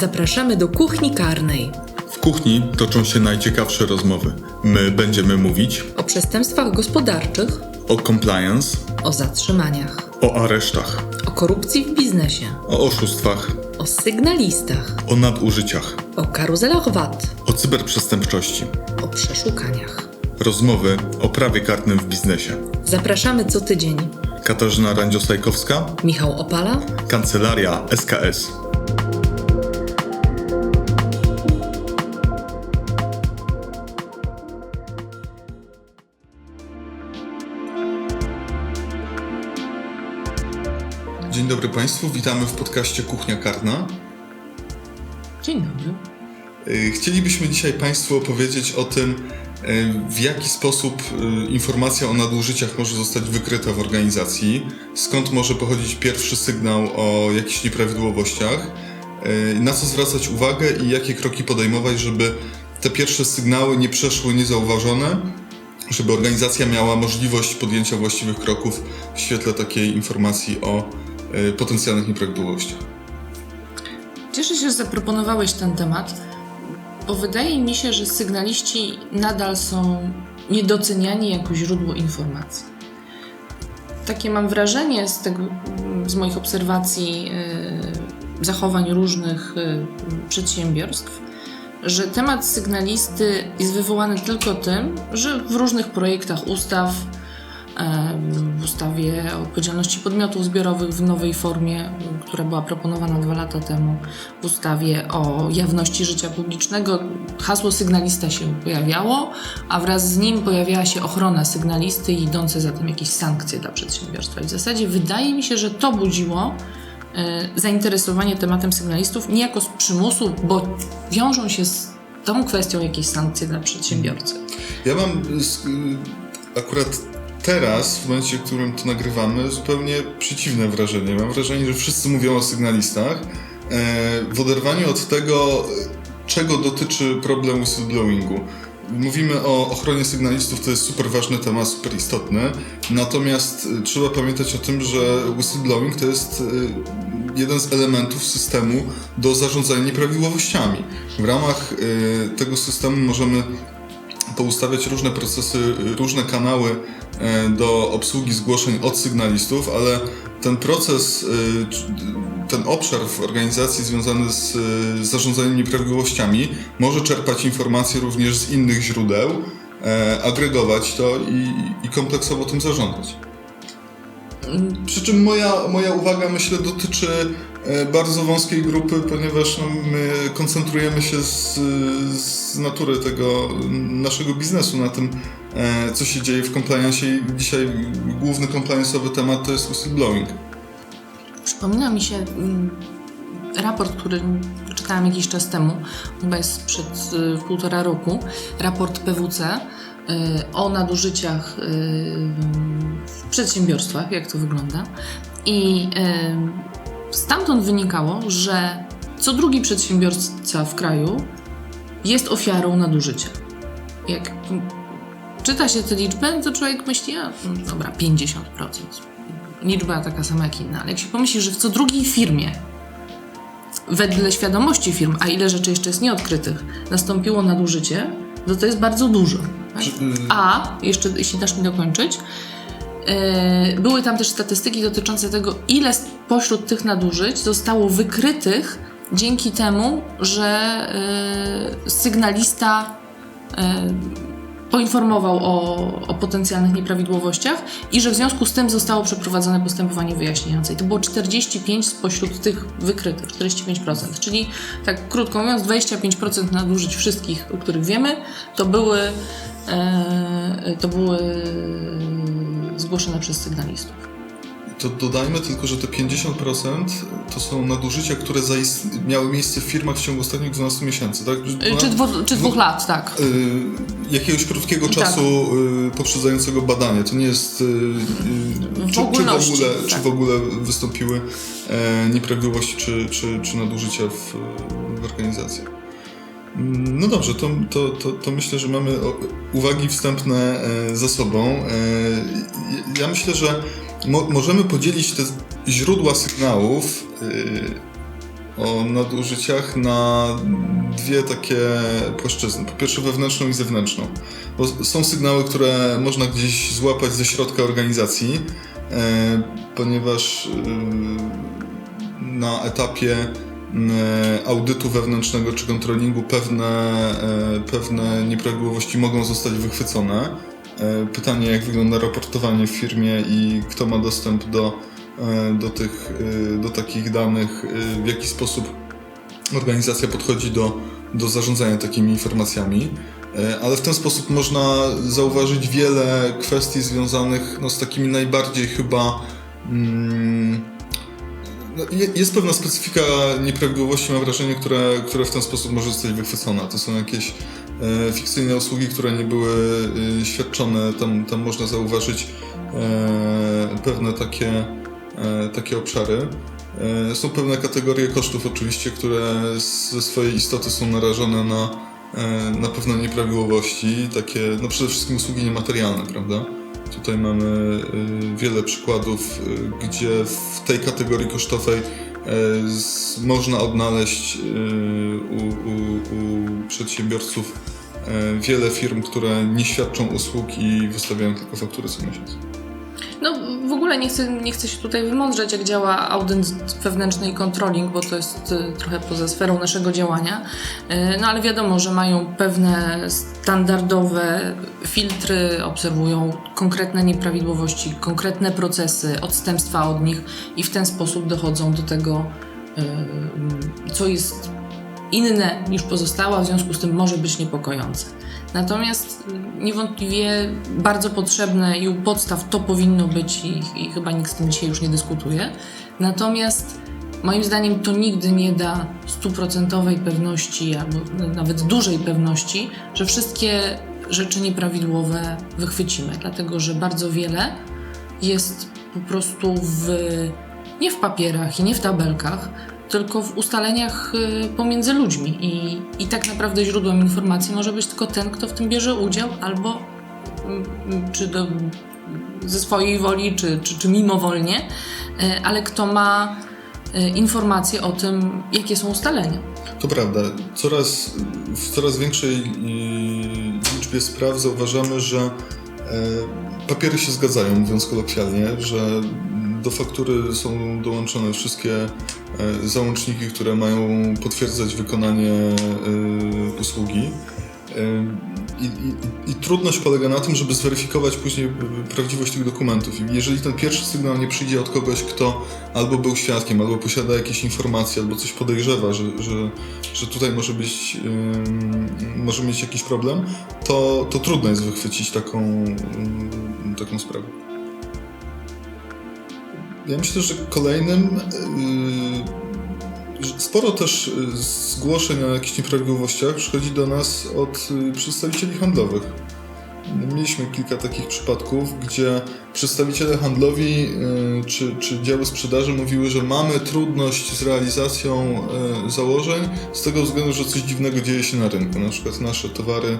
Zapraszamy do kuchni karnej. W kuchni toczą się najciekawsze rozmowy. My będziemy mówić O przestępstwach gospodarczych, o compliance, o zatrzymaniach, o aresztach, o korupcji w biznesie, o oszustwach, o sygnalistach, o nadużyciach, o karuzelach VAT, o cyberprzestępczości. o przeszukaniach. Rozmowy o prawie karnym w biznesie. Zapraszamy co tydzień. Katarzyna Randziosajkowska, Michał Opala, Kancelaria SKS. Dzień dobry Państwu, witamy w podcaście Kuchnia Karna. Dzień dobry. Y, Chcielibyśmy dzisiaj Państwu opowiedzieć o tym, y, w jaki sposób y, informacja o nadużyciach może zostać wykryta w organizacji, skąd może pochodzić pierwszy sygnał o jakichś nieprawidłowościach, na co zwracać uwagę i jakie kroki podejmować, żeby te pierwsze sygnały nie przeszły niezauważone, żeby organizacja miała możliwość podjęcia właściwych kroków w świetle takiej informacji o potencjalnych nieprawidłowościach. Cieszę się, że zaproponowałeś ten temat, bo wydaje mi się, że sygnaliści nadal są niedoceniani jako źródło informacji. Takie mam wrażenie z, tego, z moich obserwacji e, zachowań różnych e, przedsiębiorstw, że temat sygnalisty jest wywołany tylko tym, że w różnych projektach ustaw, w ustawie o odpowiedzialności podmiotów zbiorowych w nowej formie, która była proponowana dwa lata temu, w ustawie o jawności życia publicznego, hasło sygnalista się pojawiało, a wraz z nim pojawiała się ochrona sygnalisty i idące za tym jakieś sankcje dla przedsiębiorstwa. I w zasadzie wydaje mi się, że to budziło e, zainteresowanie tematem sygnalistów niejako z przymusu, bo wiążą się z tą kwestią jakieś sankcje dla przedsiębiorcy. Ja mam z- akurat teraz, w momencie, w którym to nagrywamy, zupełnie przeciwne wrażenie. Mam wrażenie, że wszyscy mówią o sygnalistach. e, W oderwaniu od tego, czego dotyczy problem whistleblowingu. Mówimy o ochronie sygnalistów, to jest super ważny temat, super istotny. Natomiast e, trzeba pamiętać o tym, że whistleblowing to jest e, jeden z elementów systemu do zarządzania nieprawidłowościami. W ramach e, tego systemu możemy poustawiać różne procesy, różne kanały e, do obsługi zgłoszeń od sygnalistów, ale ten proces, e, ten obszar w organizacji związany z e, zarządzaniem nieprawidłowościami może czerpać informacje również z innych źródeł, agregować to i, i kompleksowo tym zarządzać. Przy czym moja, moja uwaga, myślę, dotyczy bardzo wąskiej grupy, ponieważ no, my koncentrujemy się z, z natury tego naszego biznesu na tym, e, co się dzieje w compliance i dzisiaj główny compliance'owy temat to jest whistleblowing. Przypomina mi się mm, raport, który czytałam jakiś czas temu, chyba jest sprzed y, półtora roku, raport PWC y, o nadużyciach y, w przedsiębiorstwach, jak to wygląda. I stamtąd wynikało, że co drugi przedsiębiorca w kraju jest ofiarą nadużycia. Jak czyta się tę liczbę, to człowiek myśli, a no dobra, 50% liczba taka sama jak inna, ale jak się pomyśli, że w co drugiej firmie, wedle świadomości firm, a ile rzeczy jeszcze jest nieodkrytych, nastąpiło nadużycie, to to jest bardzo dużo. tak? Czy- A, jeszcze jeśli dasz mi dokończyć, były tam też statystyki dotyczące tego, ile pośród tych nadużyć zostało wykrytych dzięki temu, że yy, sygnalista yy, poinformował o, o potencjalnych nieprawidłowościach i że w związku z tym zostało przeprowadzone postępowanie wyjaśniające. I to było 45 spośród tych wykrytych, 45%. Czyli tak krótko mówiąc, 25% nadużyć wszystkich, o których wiemy, to były, e, to były zgłoszone przez sygnalistów. To dodajmy tylko, że te 50% to są nadużycia, które miały miejsce w firmach w ciągu ostatnich 12 miesięcy, tak? E, Czy, dwu, czy dwóch lat, tak. y, jakiegoś krótkiego Tak. czasu y, poprzedzającego badanie. To nie jest. Y, y, czy, czy, w ogóle, czy tak. w ogóle wystąpiły e, nieprawidłowości czy, czy, czy nadużycia w, w organizacji. Mm, No dobrze, to, to, to, to myślę, że mamy uwagi wstępne e, za sobą. E, Ja myślę, że mo, możemy podzielić te źródła sygnałów e, o nadużyciach na dwie takie płaszczyzny. Po pierwsze wewnętrzną i zewnętrzną. Bo są sygnały, które można gdzieś złapać ze środka organizacji, ponieważ na etapie audytu wewnętrznego czy kontrolingu pewne, e, pewne nieprawidłowości mogą zostać wychwycone. E, Pytanie, jak wygląda raportowanie w firmie i kto ma dostęp do, e, do, tych, e, do takich danych, e, w jaki sposób organizacja podchodzi do, do zarządzania takimi informacjami. E, Ale w ten sposób można zauważyć wiele kwestii związanych no, z takimi najbardziej chyba. Mm, jest pewna specyfika nieprawidłowości, mam wrażenie, które, które w ten sposób może zostać wychwycona. To są jakieś e, fikcyjne usługi, które nie były e, świadczone. Tam, tam można zauważyć e, pewne takie, e, takie obszary. E, Są pewne kategorie kosztów oczywiście, które ze swojej istoty są narażone na, e, na pewne nieprawidłowości, takie no przede wszystkim usługi niematerialne, prawda? Tutaj mamy y, wiele przykładów, y, gdzie w tej kategorii kosztowej y, można odnaleźć u, u, u przedsiębiorców wiele firm, które nie świadczą usług i wystawiają tylko faktury co miesiąc. No w ogóle nie chcę, nie chcę się tutaj wymądrzeć, jak działa audyt wewnętrzny i controlling, bo to jest y, trochę poza sferą naszego działania. Y, No ale wiadomo, że mają pewne standardowe filtry, obserwują konkretne nieprawidłowości, konkretne procesy, odstępstwa od nich i w ten sposób dochodzą do tego, y, co jest inne niż pozostała, w związku z tym może być niepokojące. Natomiast niewątpliwie bardzo potrzebne i u podstaw to powinno być i, i chyba nikt z tym dzisiaj już nie dyskutuje. Natomiast moim zdaniem to nigdy nie da stuprocentowej pewności albo nawet dużej pewności, że wszystkie rzeczy nieprawidłowe wychwycimy, dlatego że bardzo wiele jest po prostu w, nie w papierach i nie w tabelkach, tylko w ustaleniach y, pomiędzy ludźmi. I, I tak naprawdę źródłem informacji może być tylko ten, kto w tym bierze udział, albo mm, czy do, ze swojej woli, czy, czy, czy mimowolnie, y, ale kto ma y, informacje o tym, jakie są ustalenia. To prawda. Coraz, w coraz większej liczbie spraw zauważamy, że e, papiery się zgadzają, mówiąc kolokwialnie, że do faktury są dołączone wszystkie e, załączniki, które mają potwierdzać wykonanie e, usługi. E, I, i, I trudność polega na tym, żeby zweryfikować później prawdziwość tych dokumentów. I jeżeli ten pierwszy sygnał nie przyjdzie od kogoś, kto albo był świadkiem, albo posiada jakieś informacje, albo coś podejrzewa, że, że, że tutaj może być, ym, może mieć jakiś problem, to, to trudno jest wychwycić taką, ym, taką sprawę. Ja myślę, że kolejnym yy, sporo też y, zgłoszeń o jakichś nieprawidłowościach przychodzi do nas od y, przedstawicieli handlowych. Mieliśmy kilka takich przypadków, gdzie przedstawiciele handlowi y, czy, czy działy sprzedaży mówiły, że mamy trudność z realizacją założeń z tego względu, że coś dziwnego dzieje się na rynku. Na przykład nasze towary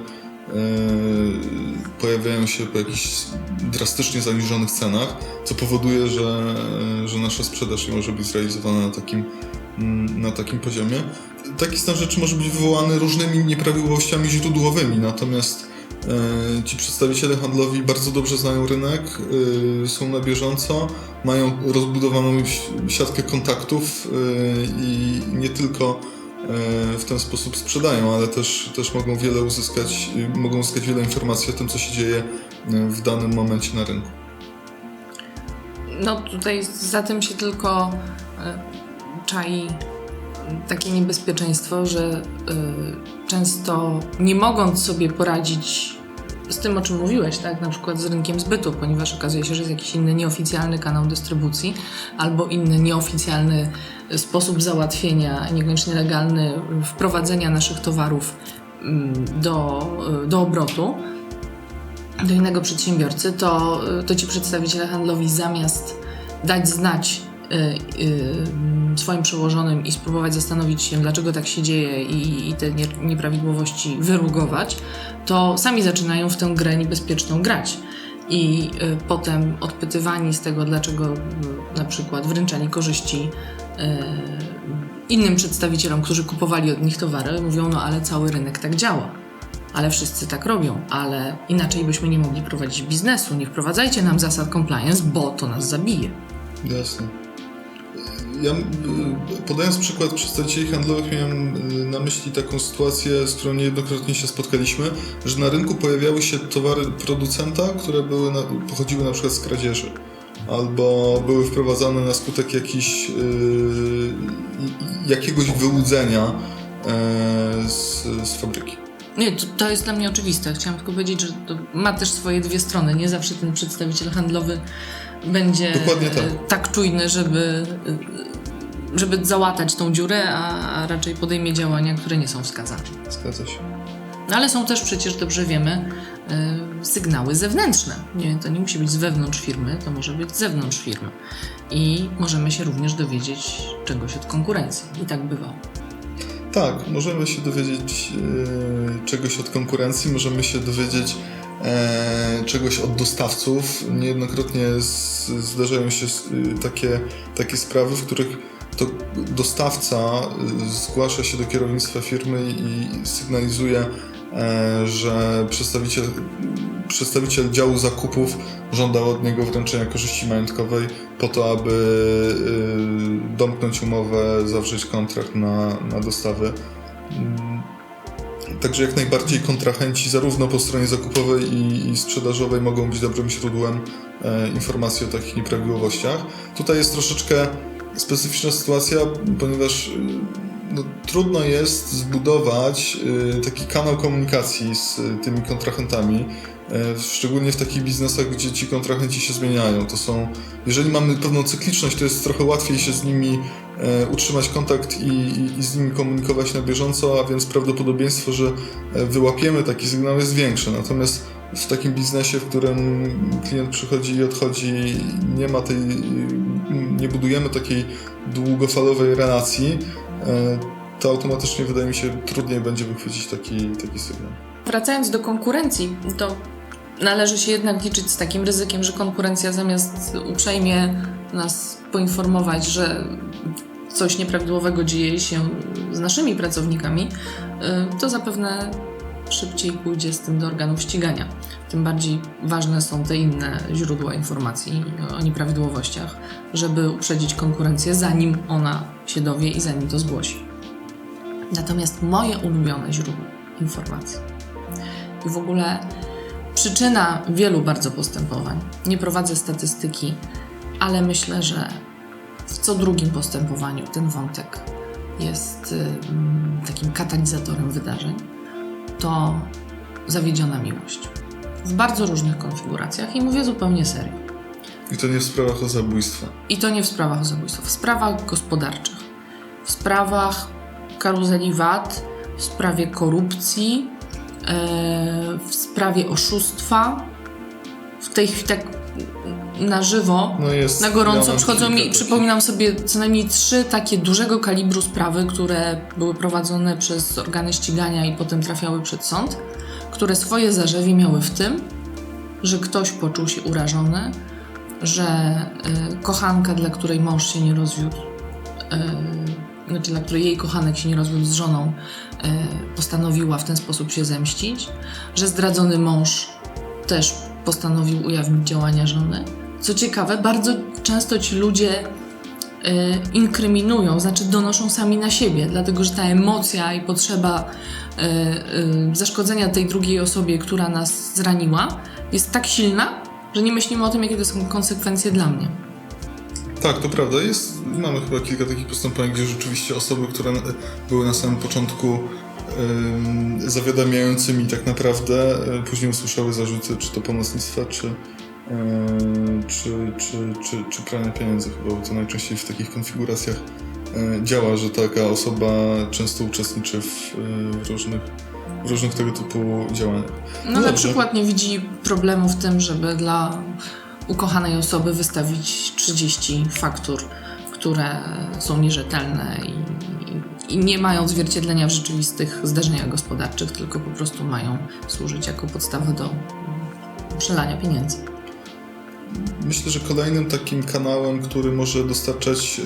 pojawiają się po jakichś drastycznie zaniżonych cenach, co powoduje, że, że nasza sprzedaż nie może być zrealizowana na takim, mm, na takim poziomie. Taki stan rzeczy może być wywołany różnymi nieprawidłowościami źródłowymi, natomiast e, ci przedstawiciele handlowi bardzo dobrze znają rynek, e, są na bieżąco, mają rozbudowaną siatkę kontaktów e, i nie tylko e, w ten sposób sprzedają, ale też, też mogą wiele uzyskać, mogą uzyskać wiele informacji o tym, co się dzieje e, w danym momencie na rynku. No tutaj za tym się tylko e, czai takie niebezpieczeństwo, że e, często nie mogąc sobie poradzić z tym, o czym mówiłeś, tak, na przykład z rynkiem zbytu, ponieważ okazuje się, że jest jakiś inny nieoficjalny kanał dystrybucji albo inny nieoficjalny sposób załatwienia, niekoniecznie legalny, wprowadzenia naszych towarów mm, do, do obrotu, do innego przedsiębiorcy, to, to ci przedstawiciele handlowi zamiast dać znać y, y, swoim przełożonym i spróbować zastanowić się, dlaczego tak się dzieje i, i te nie, nieprawidłowości wyrugować, to sami zaczynają w tę grę niebezpieczną grać. I y, potem odpytywani z tego, dlaczego y, na przykład wręczali korzyści innym przedstawicielom, którzy kupowali od nich towary, mówią, no ale cały rynek tak działa. Ale wszyscy tak robią, ale inaczej byśmy nie mogli prowadzić biznesu. Nie wprowadzajcie nam zasad compliance, bo to nas zabije. Jasne. Ja y, podając przykład przedstawicieli handlowych miałem y, na myśli taką sytuację, z którą niejednokrotnie się spotkaliśmy, że na rynku pojawiały się towary producenta, które były na, pochodziły na przykład z kradzieży albo były wprowadzane na skutek jakiś, y, jakiegoś wyłudzenia e, z, z fabryki. Nie, to, to jest dla mnie oczywiste. Chciałam tylko powiedzieć, że to ma też swoje dwie strony. Nie zawsze ten przedstawiciel handlowy będzie tak. e, tak czujny, żeby, e, żeby załatać tą dziurę, a, raczej podejmie działania, które nie są wskazane. Zgadza się. No ale są też przecież, dobrze wiemy, e, sygnały zewnętrzne. Nie, to nie musi być z wewnątrz firmy, to może być z zewnątrz firmy. I możemy się również dowiedzieć czegoś od konkurencji. I tak bywało. Tak, możemy się dowiedzieć czegoś od konkurencji, możemy się dowiedzieć e, czegoś od dostawców. Niejednokrotnie z, zdarzają się y, takie, takie sprawy, w których to dostawca y, zgłasza się do kierownictwa firmy i sygnalizuje, e, że przedstawiciel, przedstawiciel działu zakupów żądał od niego wręczenia korzyści majątkowej po to, aby y, domknąć umowę, zawrzeć kontrakt na, na dostawy. Także jak najbardziej kontrahenci zarówno po stronie zakupowej i, i sprzedażowej mogą być dobrym źródłem e, informacji o takich nieprawidłowościach. Tutaj jest troszeczkę specyficzna sytuacja, ponieważ y, no, trudno jest zbudować y, taki kanał komunikacji z y, tymi kontrahentami, e, szczególnie w takich biznesach, gdzie ci kontrahenci się zmieniają. To są, jeżeli mamy pewną cykliczność, to jest trochę łatwiej się z nimi utrzymać kontakt i, i, i z nimi komunikować na bieżąco, a więc prawdopodobieństwo, że e, wyłapiemy taki sygnał jest większe. Natomiast w takim biznesie, w którym klient przychodzi i odchodzi, nie ma tej, nie budujemy takiej długofalowej relacji, e, to automatycznie wydaje mi się trudniej będzie wychwycić taki, taki sygnał. Wracając do konkurencji, to należy się jednak liczyć z takim ryzykiem, że konkurencja zamiast uprzejmie nas poinformować, że coś nieprawidłowego dzieje się z naszymi pracownikami, y, to zapewne szybciej pójdzie z tym do organów ścigania. Tym bardziej ważne są te inne źródła informacji o nieprawidłowościach, żeby uprzedzić konkurencję, zanim ona się dowie i zanim to zgłosi. Natomiast moje ulubione źródło informacji i w ogóle przyczyna wielu bardzo postępowań. Nie prowadzę statystyki, ale myślę, że w co drugim postępowaniu ten wątek jest ym, takim katalizatorem wydarzeń. To zawiedziona miłość. W bardzo różnych konfiguracjach i mówię zupełnie serio. I to nie w sprawach o zabójstwa. I to nie w sprawach zabójstwa, w sprawach gospodarczych, w sprawach karuzeli VAT, w sprawie korupcji, w sprawie oszustwa. W tej chwili tak na żywo, No jest, na gorąco przychodzą mi, przypominam sobie co najmniej trzy takie dużego kalibru sprawy, które były prowadzone przez organy ścigania i potem trafiały przed sąd, które swoje zarzewie miały w tym, że ktoś poczuł się urażony, że y, kochanka, dla której mąż się nie rozwiódł, y, znaczy dla której jej kochanek się nie rozwiódł z żoną, y, postanowiła w ten sposób się zemścić, że zdradzony mąż też postanowił ujawnić działania żony. Co ciekawe, bardzo często ci ludzie y, inkryminują, znaczy donoszą sami na siebie, dlatego że ta emocja i potrzeba y, zaszkodzenia tej drugiej osobie, która nas zraniła, jest tak silna, że nie myślimy o tym, jakie to są konsekwencje dla mnie. Tak, to prawda. Jest, mamy chyba kilka takich postępowań, gdzie rzeczywiście osoby, które na- były na samym początku ym, zawiadamiającymi tak naprawdę, y, później usłyszały zarzuty czy to pomocnictwa, czy, y, czy, czy, czy, czy prania pieniędzy chyba, bo to najczęściej w takich konfiguracjach działa, że taka osoba często uczestniczy w, różnych, w różnych tego typu działaniach. No, na dobrze. przykład nie widzi problemu w tym, żeby dla ukochanej osoby wystawić 30 faktur, które są nierzetelne i, i, nie mają odzwierciedlenia w rzeczywistych zdarzeniach gospodarczych, tylko po prostu mają służyć jako podstawa do przelania pieniędzy. myślę, że kolejnym takim kanałem, który może dostarczać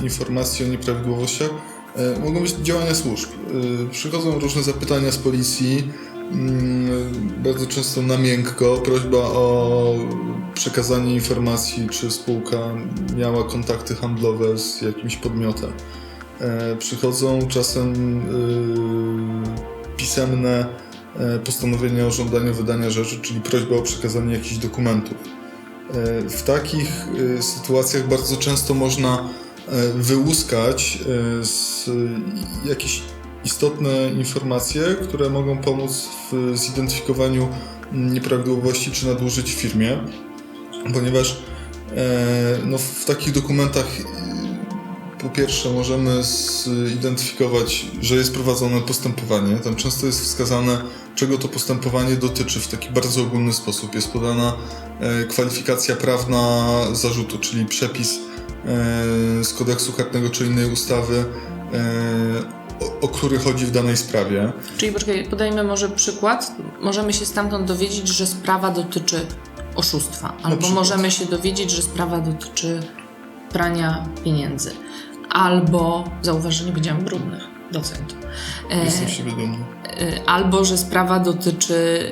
e, informacji o nieprawidłowościach, e, mogą być działania służb. E, przychodzą różne zapytania z policji, mm, bardzo często na miękko, prośba o przekazanie informacji, czy spółka miała kontakty handlowe z jakimś podmiotem. E, Przychodzą czasem e, pisemne e, postanowienia o żądaniu wydania rzeczy, czyli prośba o przekazanie jakichś dokumentów. W takich sytuacjach bardzo często można wyłuskać jakieś istotne informacje, które mogą pomóc w zidentyfikowaniu nieprawidłowości czy nadużyć w firmie, ponieważ e, no, w takich dokumentach e, po pierwsze możemy zidentyfikować, że jest prowadzone postępowanie. Tam często jest wskazane, czego to postępowanie dotyczy w taki bardzo ogólny sposób. Jest podana e, kwalifikacja prawna zarzutu, czyli przepis z kodeksu karnego czy innej ustawy, o, o który chodzi w danej sprawie. Czyli poczekaj, podajmy może przykład. Możemy się stamtąd dowiedzieć, że sprawa dotyczy oszustwa, albo możemy się dowiedzieć, że sprawa dotyczy prania pieniędzy, albo zauważ, że nie powiedziałam brudnych, docent. E, Jestem dumny. e, albo że sprawa dotyczy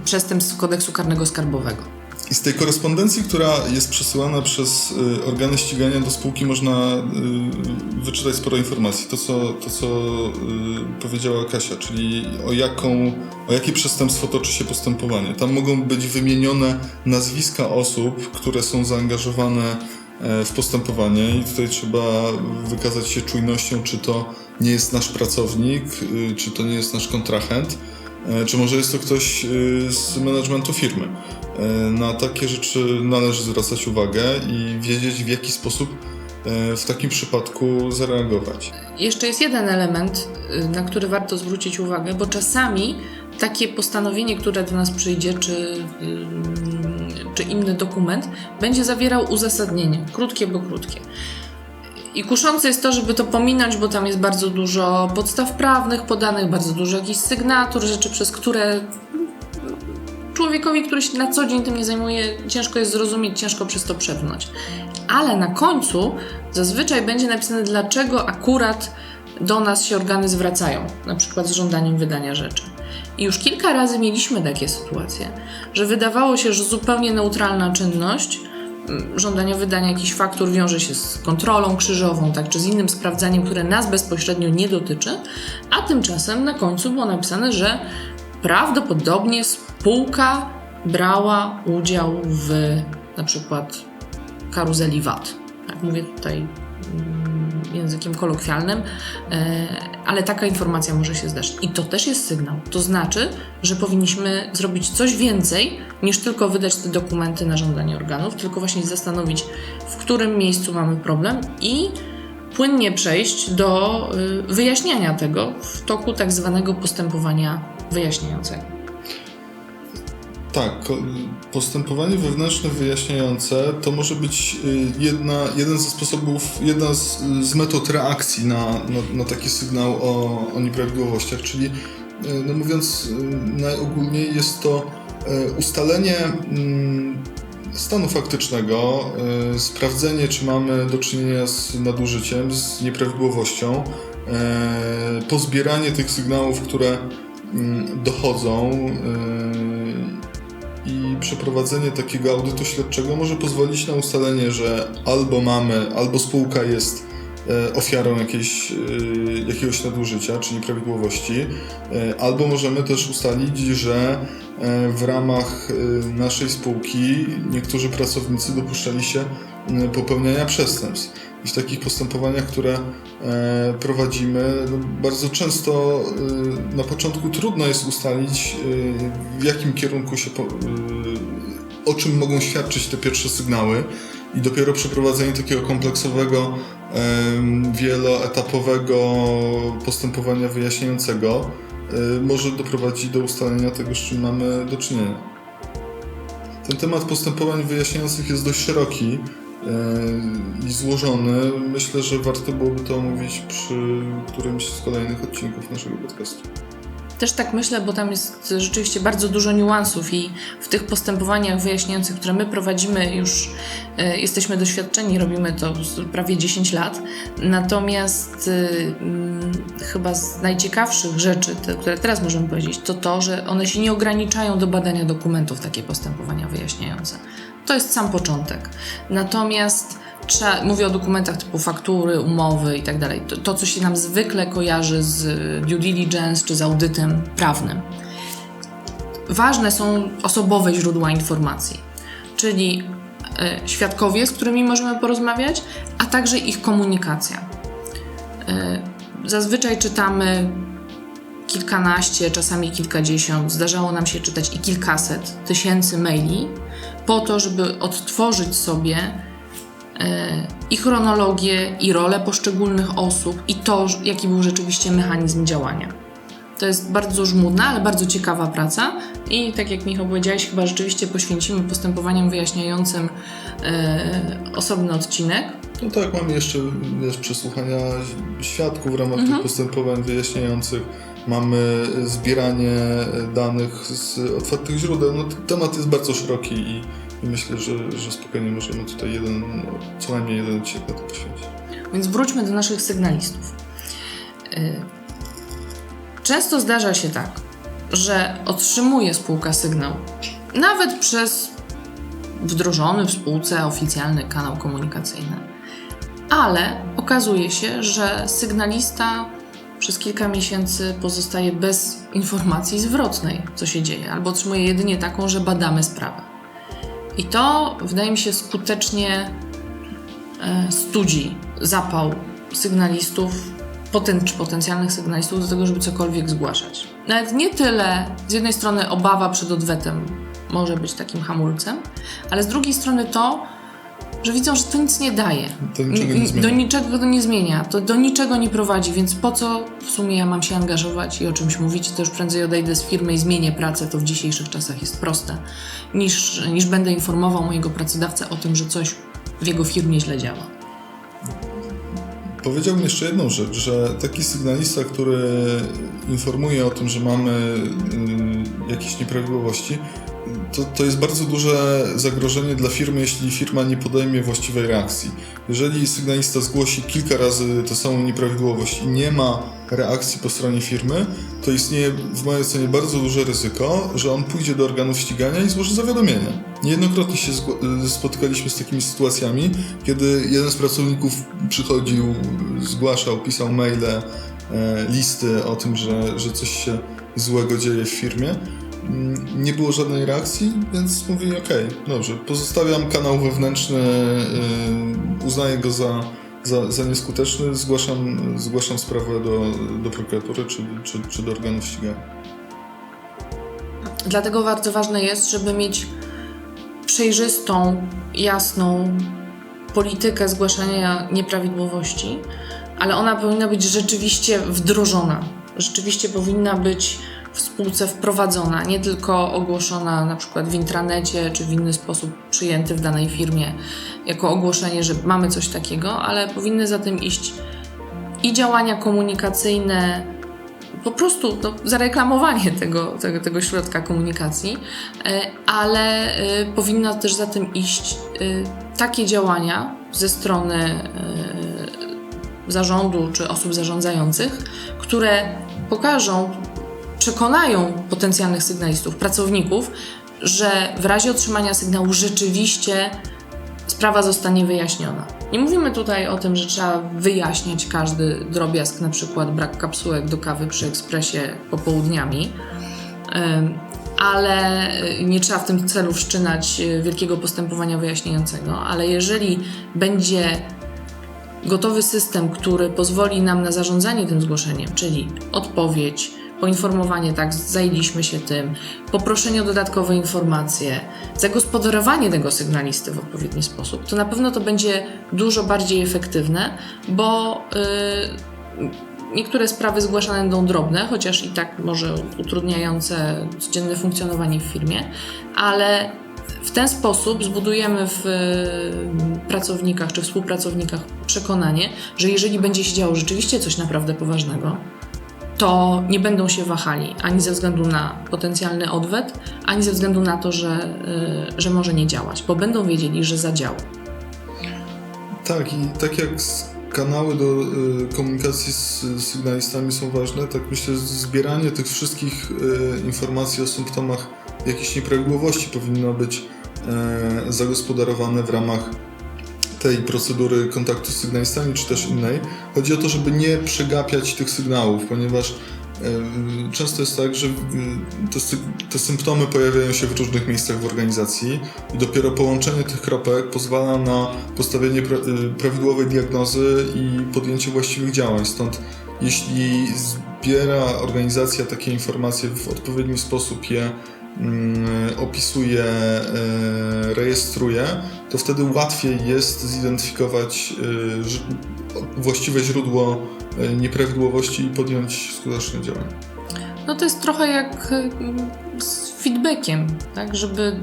e, przestępstw kodeksu karnego skarbowego. I z tej korespondencji, która jest przesyłana przez y, organy ścigania do spółki, można y, wyczytać sporo informacji. To, co, to, co y, powiedziała Kasia, czyli o, jaką, o jakie przestępstwo toczy się postępowanie. Tam mogą być wymienione nazwiska osób, które są zaangażowane e, w postępowanie i tutaj trzeba wykazać się czujnością, czy to nie jest nasz pracownik, czy to nie jest nasz kontrahent, czy może jest to ktoś y, z managementu firmy. E, Na takie rzeczy należy zwracać uwagę i wiedzieć, w jaki sposób e, w takim przypadku zareagować. Jeszcze jest jeden element, na który warto zwrócić uwagę, bo czasami takie postanowienie, które do nas przyjdzie, czy, czy inny dokument, będzie zawierał uzasadnienie, krótkie, bo krótkie. I kuszące jest to, żeby to pominąć, bo tam jest bardzo dużo podstaw prawnych podanych, bardzo dużo jakichś sygnatur, rzeczy, przez które człowiekowi, który się na co dzień tym nie zajmuje, ciężko jest zrozumieć, ciężko przez to przebrnąć. Ale na końcu zazwyczaj będzie napisane, dlaczego akurat do nas się organy zwracają, na przykład z żądaniem wydania rzeczy. I już kilka razy mieliśmy takie sytuacje, że wydawało się, że zupełnie neutralna czynność mm, żądania wydania jakichś faktur wiąże się z kontrolą krzyżową, tak, czy z innym sprawdzaniem, które nas bezpośrednio nie dotyczy, a tymczasem na końcu było napisane, że prawdopodobnie spółka brała udział w na przykład karuzeli VAT. Tak mówię tutaj mm, językiem kolokwialnym, e, ale taka informacja może się zdarzyć. I to też jest sygnał. To znaczy, że powinniśmy zrobić coś więcej niż tylko wydać te dokumenty na żądanie organów, tylko właśnie zastanowić, w którym miejscu mamy problem i płynnie przejść do y, wyjaśniania tego w toku tak zwanego postępowania wyjaśniającego. Tak, postępowanie wewnętrzne wyjaśniające to może być y, jedna, jeden ze sposobów, jedna z, z metod reakcji na, na, na taki sygnał o, o nieprawidłowościach, czyli y, no mówiąc y, najogólniej jest to ustalenie mm, stanu faktycznego, sprawdzenie czy mamy do czynienia z nadużyciem, z nieprawidłowością, pozbieranie tych sygnałów, które mm, dochodzą przeprowadzenie takiego audytu śledczego może pozwolić na ustalenie, że albo mamy, albo spółka jest e, ofiarą jakiejś, e, jakiegoś nadużycia czy nieprawidłowości, e, albo możemy też ustalić, że w ramach naszej spółki niektórzy pracownicy dopuszczali się popełniania przestępstw. I w takich postępowaniach, które e, prowadzimy, no, bardzo często e, na początku trudno jest ustalić, e, w jakim kierunku się, o czym mogą świadczyć te pierwsze sygnały. I dopiero przeprowadzenie takiego kompleksowego, wieloetapowego postępowania wyjaśniającego może doprowadzić do ustalenia tego, z czym mamy do czynienia. Ten temat postępowań wyjaśniających jest dość szeroki i złożony. Myślę, że warto byłoby to omówić przy którymś z kolejnych odcinków naszego podcastu. Też tak myślę, bo tam jest rzeczywiście bardzo dużo niuansów i w tych postępowaniach wyjaśniających, które my prowadzimy, już e, jesteśmy doświadczeni, robimy to prawie 10 lat. Natomiast e, mm, chyba z najciekawszych rzeczy, które teraz możemy powiedzieć, to to, że one się nie ograniczają do badania dokumentów, takie postępowania wyjaśniające. To jest sam początek. Natomiast trzeba, mówię o dokumentach typu faktury, umowy i tak dalej. To, co się nam zwykle kojarzy z due diligence czy z audytem prawnym. Ważne są osobowe źródła informacji, czyli e, świadkowie, z którymi możemy porozmawiać, a także ich komunikacja. E, zazwyczaj czytamy kilkanaście, czasami kilkadziesiąt, zdarzało nam się czytać i kilkaset tysięcy maili, po to, żeby odtworzyć sobie e, i chronologię, i rolę poszczególnych osób, i to, jaki był rzeczywiście mechanizm działania. To jest bardzo żmudna, ale bardzo ciekawa praca i tak jak Michał powiedziałeś, chyba rzeczywiście poświęcimy postępowaniom wyjaśniającym e, osobny odcinek. No tak, mamy jeszcze wiesz, przesłuchania świadków w ramach tych postępowań wyjaśniających. Mamy zbieranie danych z otwartych źródeł. No, temat jest bardzo szeroki i, i myślę, że, że spokojnie możemy tutaj jeden, co najmniej jeden odcinek na to poświęcić. Więc wróćmy do naszych sygnalistów. Y, Często zdarza się tak, że otrzymuje spółka sygnał, nawet przez wdrożony w spółce oficjalny kanał komunikacyjny, ale okazuje się, że sygnalista przez kilka miesięcy pozostaje bez informacji zwrotnej, co się dzieje, albo otrzymuje jedynie taką, że badamy sprawę. I to wydaje mi się skutecznie e, studzi zapał sygnalistów, czy potencjalnych sygnalistów do tego, żeby cokolwiek zgłaszać. Nawet nie tyle, z jednej strony obawa przed odwetem może być takim hamulcem, ale z drugiej strony to, że widzą, że to nic nie daje. To niczego nie zmienia. Do niczego to nie zmienia, to do niczego nie prowadzi, więc po co w sumie ja mam się angażować i o czymś mówić, to już prędzej odejdę z firmy i zmienię pracę, to w dzisiejszych czasach jest proste, niż, niż będę informował mojego pracodawcę o tym, że coś w jego firmie źle działa. Powiedziałbym jeszcze jedną rzecz, że taki sygnalista, który informuje o tym, że mamy y, jakieś nieprawidłowości, to, to jest bardzo duże zagrożenie dla firmy, jeśli firma nie podejmie właściwej reakcji. Jeżeli sygnalista zgłosi kilka razy tę samą nieprawidłowość i nie ma reakcji po stronie firmy, to istnieje w mojej ocenie bardzo duże ryzyko, że on pójdzie do organów ścigania i złoży zawiadomienie. Niejednokrotnie się zgło- spotykaliśmy z takimi sytuacjami, kiedy jeden z pracowników przychodził, zgłaszał, pisał maile, e, listy o tym, że, że coś się złego dzieje w firmie. Mm, Nie było żadnej reakcji, więc mówili: OK, dobrze, pozostawiam kanał wewnętrzny, y, uznaję go za, za, za nieskuteczny, zgłaszam, zgłaszam sprawę do, do prokuratury czy, czy, czy do organów ścigania. Dlatego bardzo ważne jest, żeby mieć przejrzystą, jasną politykę zgłaszania nieprawidłowości, ale ona powinna być rzeczywiście wdrożona. Rzeczywiście powinna być w spółce wprowadzona, nie tylko ogłoszona na przykład w intranecie czy w inny sposób przyjęty w danej firmie jako ogłoszenie, że mamy coś takiego, ale powinny za tym iść i działania komunikacyjne, po prostu no, zareklamowanie tego, tego, tego środka komunikacji, e, ale e, powinna też za tym iść e, takie działania ze strony zarządu czy osób zarządzających, które pokażą, przekonają potencjalnych sygnalistów, pracowników, że w razie otrzymania sygnału rzeczywiście sprawa zostanie wyjaśniona. Nie mówimy tutaj o tym, że trzeba wyjaśniać każdy drobiazg, na przykład brak kapsułek do kawy przy ekspresie popołudniami, ale y, nie trzeba w tym celu wszczynać y, wielkiego postępowania wyjaśniającego, ale jeżeli będzie gotowy system, który pozwoli nam na zarządzanie tym zgłoszeniem, czyli odpowiedź, poinformowanie, tak, zajęliśmy się tym, poproszenie o dodatkowe informacje, zagospodarowanie tego sygnalisty w odpowiedni sposób, to na pewno to będzie dużo bardziej efektywne, bo yy, niektóre sprawy zgłaszane będą drobne, chociaż i tak może utrudniające codzienne funkcjonowanie w firmie, ale w ten sposób zbudujemy w y, pracownikach czy współpracownikach przekonanie, że jeżeli będzie się działo rzeczywiście coś naprawdę poważnego, to nie będą się wahali ani ze względu na potencjalny odwet, ani ze względu na to, że, y, że może nie działać, bo będą wiedzieli, że zadziała. Tak, i tak jak kanały do y, komunikacji z sygnalistami są ważne, tak myślę, że zbieranie tych wszystkich y, informacji o symptomach jakichś nieprawidłowości powinno być zagospodarowane w ramach tej procedury kontaktu z sygnalistami, czy też innej. Chodzi o to, żeby nie przegapiać tych sygnałów, ponieważ y, często jest tak, że y, te, te symptomy pojawiają się w różnych miejscach w organizacji i dopiero połączenie tych kropek pozwala na postawienie pra- y, prawidłowej diagnozy i podjęcie właściwych działań. Stąd jeśli zbiera organizacja takie informacje w odpowiedni sposób, je opisuje, e, rejestruje, to wtedy łatwiej jest zidentyfikować e, właściwe źródło e, nieprawidłowości i podjąć skuteczne działania. No to jest trochę jak z feedbackiem, tak, żeby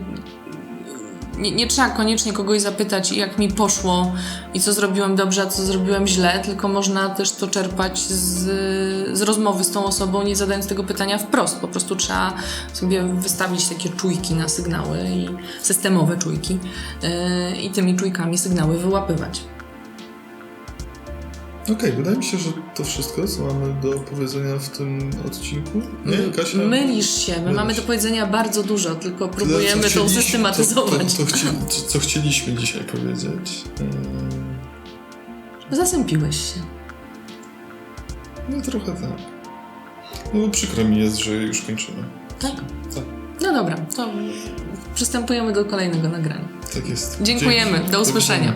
nie, nie trzeba koniecznie kogoś zapytać, jak mi poszło i co zrobiłem dobrze, a co zrobiłem źle, tylko można też to czerpać z, z rozmowy z tą osobą, nie zadając tego pytania wprost. Po prostu trzeba sobie wystawić takie czujki na sygnały i systemowe czujki yy, i tymi czujkami sygnały wyłapywać. Okej, wydaje mi się, że to wszystko, co mamy do powiedzenia w tym odcinku. Nie, Kasia? Mylisz się, my Mylisz. mamy do powiedzenia bardzo dużo, tylko Tyle, próbujemy to usystematyzować. To, to, to chci, co, chcieliśmy dzisiaj powiedzieć. Yy, Zasępiłeś się. No trochę tak. No bo przykro mi jest, że już kończymy. Tak? Tak, No dobra, to przystępujemy do kolejnego nagrania. tak jest. Dziękujemy, Dzięki. do usłyszenia.